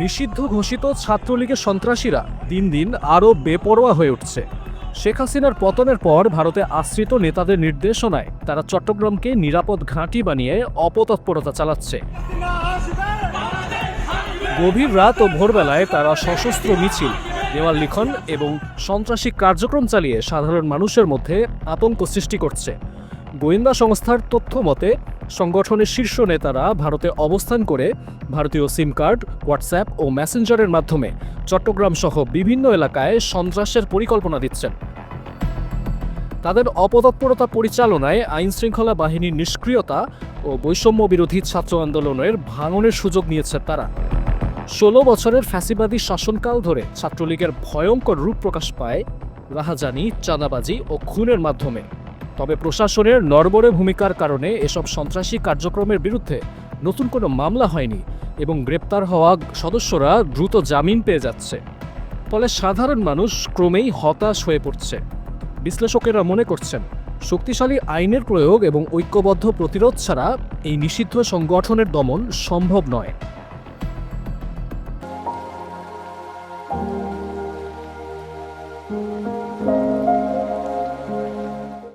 নিষিদ্ধ ঘোষিত ছাত্রলীগের সন্ত্রাসীরা দিন দিন আরও বেপরোয়া হয়ে উঠছে। শেখ হাসিনার পতনের পর ভারতে আশ্রিত নেতাদের নির্দেশনায় তারা চট্টগ্রামকে নিরাপদ ঘাঁটি বানিয়ে অপতৎপরতা চালাচ্ছে। গভীর রাত ও ভোরবেলায় তারা সশস্ত্র মিছিল, দেওয়াল লিখন এবং সন্ত্রাসী কার্যক্রম চালিয়ে সাধারণ মানুষের মধ্যে আতঙ্ক সৃষ্টি করছে। গোয়েন্দা সংস্থার তথ্য মতে সংগঠনের শীর্ষ নেতারা ভারতে অবস্থান করে ভারতীয় সিম কার্ড, হোয়াটসঅ্যাপ ও মেসেঞ্জারের মাধ্যমে চট্টগ্রাম সহ বিভিন্ন এলাকায় সন্ত্রাসের পরিকল্পনা দিচ্ছেন। তাদের অপতৎপরতা পরিচালনায় আইন শৃঙ্খলা বাহিনীর নিষ্ক্রিয়তা ও বৈষম্য বিরোধী ছাত্র আন্দোলনের ভাঙনের সুযোগ নিয়েছে তারা। ষোলো বছরের ফ্যাসিবাদী শাসনকাল ধরে ছাত্রলীগের ভয়ঙ্কর রূপ প্রকাশ পায় রাহাজানি, চাঁদাবাজি ও খুনের মাধ্যমে। তবে প্রশাসনের নরবরে ভূমিকার কারণে এসব সন্ত্রাসী কার্যক্রমের বিরুদ্ধে নতুন কোনো মামলা হয়নি এবং গ্রেপ্তার হওয়া সদস্যরা দ্রুত জামিন পেয়ে যাচ্ছে। ফলে সাধারণ মানুষ ক্রমেই হতাশ হয়ে পড়ছে। বিশ্লেষকেরা মনে করছেন, শক্তিশালী আইনের প্রয়োগ এবং ঐক্যবদ্ধ প্রতিরোধ ছাড়া এই নিষিদ্ধ সংগঠনের দমন সম্ভব নয়।